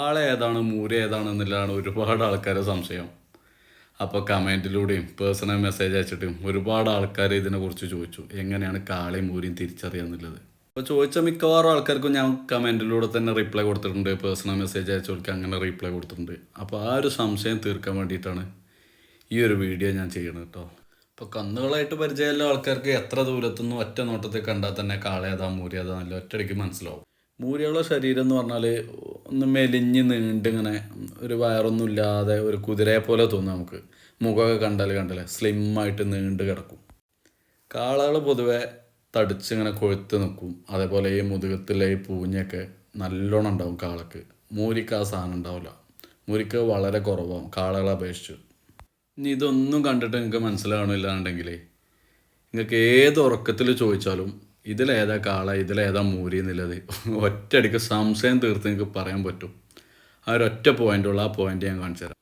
ആളെ ഏതാണ് മൂര ഏതാണ് എന്നുള്ളതാണ് ഒരുപാട് ആൾക്കാരെ സംശയം. അപ്പോൾ കമന്റിലൂടെയും പേഴ്സണൽ മെസ്സേജ് അയച്ചിട്ടും ഒരുപാട് ആൾക്കാർ ഇതിനെക്കുറിച്ച് ചോദിച്ചു. എങ്ങനെയാണ് കാളയും മൂരിയും തിരിച്ചറിയാന്നുള്ളത് അപ്പോൾ ചോദിച്ച മിക്കവാറും ആൾക്കാർക്കും ഞാൻ കമന്റിലൂടെ തന്നെ റിപ്ലൈ കൊടുത്തിട്ടുണ്ട്. പേഴ്സണൽ മെസ്സേജ് അയച്ചവർക്ക് അങ്ങനെ റിപ്ലൈ കൊടുത്തിട്ടുണ്ട്. അപ്പോൾ ആ ഒരു സംശയം തീർക്കാൻ വേണ്ടിയിട്ടാണ് ഈ ഒരു വീഡിയോ ഞാൻ ചെയ്യണത് കേട്ടോ ഇപ്പോൾ കന്നുകളായിട്ട് പരിചയമുള്ള ആൾക്കാർക്ക് എത്ര ദൂരത്തുനിന്നും ഒറ്റ നോട്ടത്തിൽ കണ്ടാൽ തന്നെ കാളേതാ മൂരിയതാ നല്ല ഒറ്റയടിക്ക് മനസ്സിലാവും. മൂരിയുള്ള ശരീരം എന്ന് പറഞ്ഞാൽ ഒന്ന് മെലിഞ്ഞ് നീണ്ടിങ്ങനെ ഒരു വയറൊന്നും ഇല്ലാതെ ഒരു കുതിരയെ പോലെ തോന്നും നമുക്ക്. മുഖമൊക്കെ കണ്ടാൽ കണ്ടല്ലേ സ്ലിമ്മായിട്ട് നീണ്ട് കിടക്കും. കാളകൾ പൊതുവെ തടിച്ചിങ്ങനെ കൊഴുത്ത് നിൽക്കും. അതേപോലെ ഈ മുതുകത്തിലെ ഈ പൂഞ്ഞൊക്കെ നല്ലോണം ഉണ്ടാവും കാളക്ക്. മൂരിക്ക് ആ സാധനം ഉണ്ടാവില്ല. മൂരിക്ക് വളരെ കുറവാകും കാളകളെ അപേക്ഷിച്ച്. ഇനി ഇതൊന്നും കണ്ടിട്ട് നിങ്ങൾക്ക് മനസ്സിലാവണില്ലാണ്ടെങ്കിലേ നിങ്ങൾക്ക് ഏത് ഉറക്കത്തിൽ ചോദിച്ചാലും ഇതിലേതാ കാള ഇതിലേതാ മൂരി എന്നുള്ളത് ഒറ്റയടിക്ക് സംശയം തീർത്ത് നിങ്ങൾക്ക് പറയാൻ പറ്റും. ആ ഒരൊറ്റ പോയിന്റുള്ള ആ പോയിന്റ് ഞാൻ കാണിച്ചു തരാം.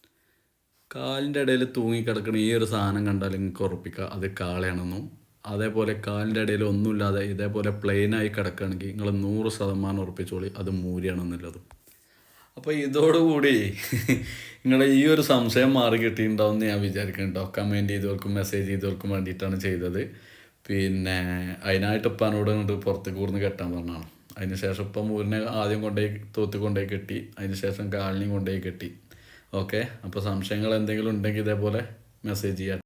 കാലിന്റെ ഇടയിൽ തൂങ്ങിക്കിടക്കുന്ന ഈ ഒരു സാധനം കണ്ടാൽ നിങ്ങൾക്ക് ഉറപ്പിക്കുക അത് കാളയാണെന്നും. അതേപോലെ കാലിന്റെ ഇടയിൽ ഒന്നുമില്ലാതെ ഇതേപോലെ പ്ലെയിനായി കിടക്കുകയാണെങ്കിൽ നിങ്ങൾ നൂറ് ശതമാനം ഉറപ്പിച്ചോളി അത് മൂരിയാണെന്നുള്ളതും. അപ്പോൾ ഇതോടുകൂടി നിങ്ങളെ ഈ ഒരു സംശയം മാറി കിട്ടിയിട്ടുണ്ടാവും എന്ന് ഞാൻ വിചാരിക്കുന്നുണ്ടോ. കമന്റ് ചെയ്തവർക്കും മെസ്സേജ് ചെയ്തവർക്കും വേണ്ടിയിട്ടാണ് ചെയ്തത്. പിന്നെ അതിനായിട്ട് ഉപ്പാനോട് കൊണ്ട് പുറത്തേക്ക് കൂടുന്ന് കെട്ടാൻ പറഞ്ഞാണ് അതിന് ശേഷം ഇപ്പം മൂരിനെ ആദ്യം കൊണ്ടുപോയി തോത്തി കൊണ്ടുപോയി കെട്ടി. അതിന് ശേഷം കാലിനെയും കൊണ്ടുപോയി കെട്ടി. ഓക്കെ അപ്പോൾ സംശയങ്ങൾ എന്തെങ്കിലും ഉണ്ടെങ്കിൽ ഇതേപോലെ മെസ്സേജ് ചെയ്യാം.